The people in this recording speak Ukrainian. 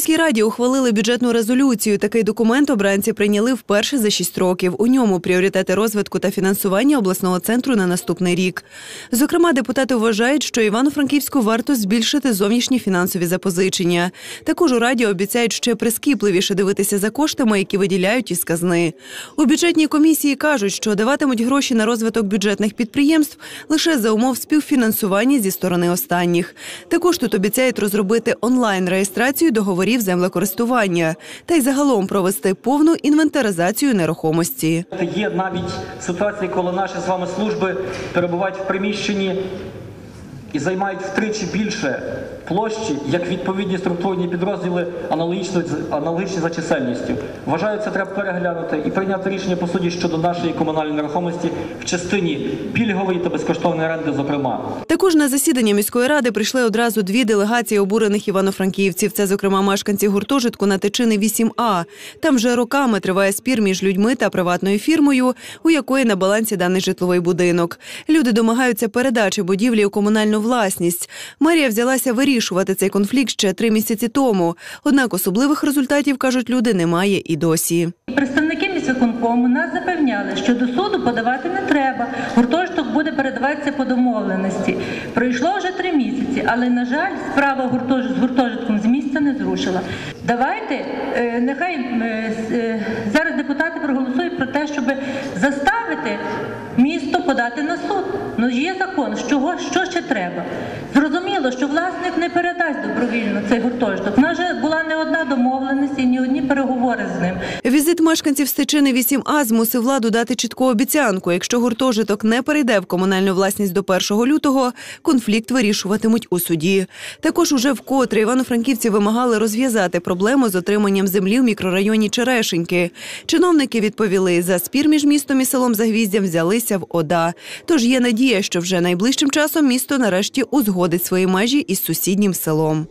міській раді ухвалили бюджетну резолюцію. Такий документ обранці прийняли вперше за шість років. У ньому пріоритети розвитку та фінансування обласного центру на наступний рік. Зокрема, депутати вважають, що Івано-Франківську варто збільшити зовнішні фінансові запозичення. Також у раді обіцяють ще прискіпливіше дивитися за коштами, які виділяють із казни. У бюджетній комісії кажуть, що даватимуть гроші на розвиток бюджетних підприємств лише за умов співфінансування зі сторони останніх. Також тут обіцяють розробити онлайн реєстрацію договорів землекористування та й загалом провести повну інвентаризацію нерухомості. Є навіть ситуації, коли наші з вами служби перебувають в приміщенні і займають втричі більше площі, як відповідні структурні підрозділи аналогічно, аналогічні за чисельністю. Вважаю, це треба переглянути і прийняти рішення по суді щодо нашої комунальної нерухомості в частині пільгової та безкоштовної оренди, зокрема. Також на засідання міської ради прийшли одразу дві делегації обурених івано-франківців. Це, зокрема, мешканці гуртожитку на Тичини 8А. Там вже роками триває спір між людьми та приватною фірмою, у якої на балансі даний житловий будинок. Люди домагаються передачі будівлі у комунальну власність. Мерія взялася вирішувати цей конфлікт ще три місяці тому. Однак особливих результатів кажуть люди немає і досі. Представники міськвиконкому нас запевняли, що до суду подавати не треба. Гуртожиток буде передаватися по домовленості. Пройшло вже три місяці, але на жаль, справа з гуртожитком з не зрушила. Давайте е, нехай е, е, зараз депутати проголосують про те, щоб заставити місто подати на суд. Ну є закон, що, що ще треба. Що власник не передасть добровільно цей гуртожиток. У нас вже була не одна домовленість і не одні переговори з ним. Візит мешканців Стечини 8А змусив владу дати чітку обіцянку. Якщо гуртожиток не перейде в комунальну власність до 1 лютого, конфлікт вирішуватимуть у суді. Також уже вкотре івано-франківці вимагали розв'язати проблему з отриманням землі в мікрорайоні Черешеньки. Чиновники відповіли, за спір між містом і селом Загвіздям взялися в ОДА. Тож є надія, що вже найближчим часом місто нарешті узгодить свої межі із сусіднім селом.